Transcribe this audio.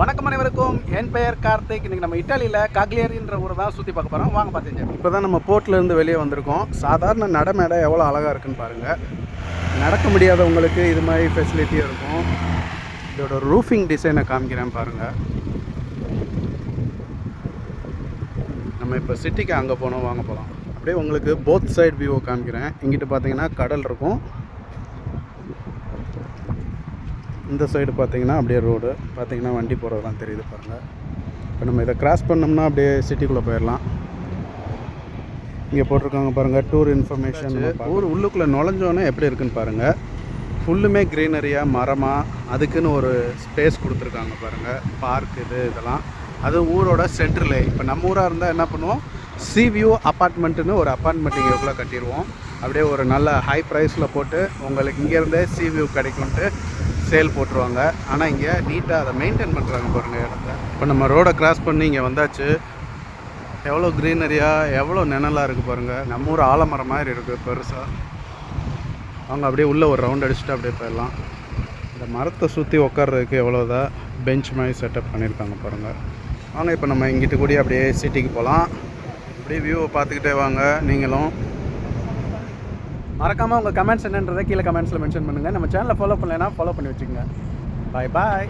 வணக்கம் அனைவருக்கும். என் பெயர் கார்த்திக். இன்றைக்கி நம்ம இட்டாலியில் காக்லியரின்ற ஊரை தான் சுற்றி பார்க்க போகிறோம் வாங்க பார்த்துங்க இப்போ தான் நம்ம போர்ட்லேருந்து வெளியே வந்திருக்கோம். சாதாரண நடைமேடை எவ்வளோ அழகாக இருக்குன்னு பாருங்கள் நடக்க முடியாதவங்களுக்கு இது மாதிரி ஃபெசிலிட்டியும் இருக்கும். இதோட ரூஃபிங் டிசைனை காமிக்கிறேன் பாருங்கள் நம்ம இப்போ சிட்டிக்கு அங்கே போனோம் வாங்க போகலாம் அப்படியே உங்களுக்கு போத் சைடு வியூவை காமிக்கிறேன். இங்கிட்டு பார்த்தீங்கன்னா கடல் இருக்கும். இந்த சைடு பார்த்தீங்கன்னா அப்படியே ரோடு பார்த்தீங்கன்னா வண்டி போகிறதெல்லாம் தெரியுது பாருங்கள் இப்போ நம்ம இதை கிராஸ் பண்ணோம்னா அப்படியே சிட்டிக்குள்ளே போயிடலாம் இங்கே போட்டிருக்காங்க பாருங்கள் டூர் இன்ஃபர்மேஷன் ஊர் உள்ளுக்குள்ளே நுழைஞ்சோன்னே எப்படி இருக்குன்னு பாருங்கள் ஃபுல்லுமே க்ரீனரியாக மரமாக அதுக்குன்னு ஒரு ஸ்பேஸ் கொடுத்துருக்காங்க பாருங்கள் பார்க் இது இதெல்லாம். அது ஊரோட சென்டரில் இப்போ நம்ம ஊராக இருந்தால் என்ன பண்ணுவோம்? சி வியூ அப்பார்ட்மெண்ட்டுன்னு ஒரு அப்பார்ட்மெண்ட் இங்கேக்குள்ளே கட்டிடுவோம். அப்படியே ஒரு நல்ல ஹை ப்ரைஸில் போட்டு உங்களுக்கு இங்கேருந்தே சி வியூ கிடைக்கும்ட்டு சேல் போட்டுருவாங்க. ஆனால் இங்கே நீட்டாக அதை மெயின்டைன் பண்ணுறாங்க பாருங்கள் இடத்த. இப்போ நம்ம ரோடை கிராஸ் பண்ணி இங்கே வந்தாச்சு. எவ்வளோ க்ரீனரியாக எவ்வளோ நிழலாக இருக்குது பாருங்கள் நம்ம ஊர் ஆலமரம் மாதிரி இருக்குது பெருசாக அவங்க அப்படியே உள்ளே ஒரு ரவுண்ட் அடிச்சுட்டு அப்படியே போயிடலாம். இந்த மரத்தை சுற்றி உட்கார்றதுக்கு எவ்வளோதான் பெஞ்ச் மாதிரி செட்டப் பண்ணியிருக்காங்க பாருங்கள் வாங்க இப்போ நம்ம இங்கிட்டு கூடி அப்படியே சிட்டிக்கு போகலாம். அப்படியே வியூவை பார்த்துக்கிட்டே வாங்க நீங்களும். மறக்காமல் உங்கள் கமெண்ட்ஸ் என்னன்றதை கீழே கமெண்ட்ஸில் மென்ஷன் பண்ணுங்கள் நம்ம சேனலை ஃபாலோ பண்ணலைன்னா ஃபாலோ பண்ணி வச்சுக்கோங்க. பாய் பாய்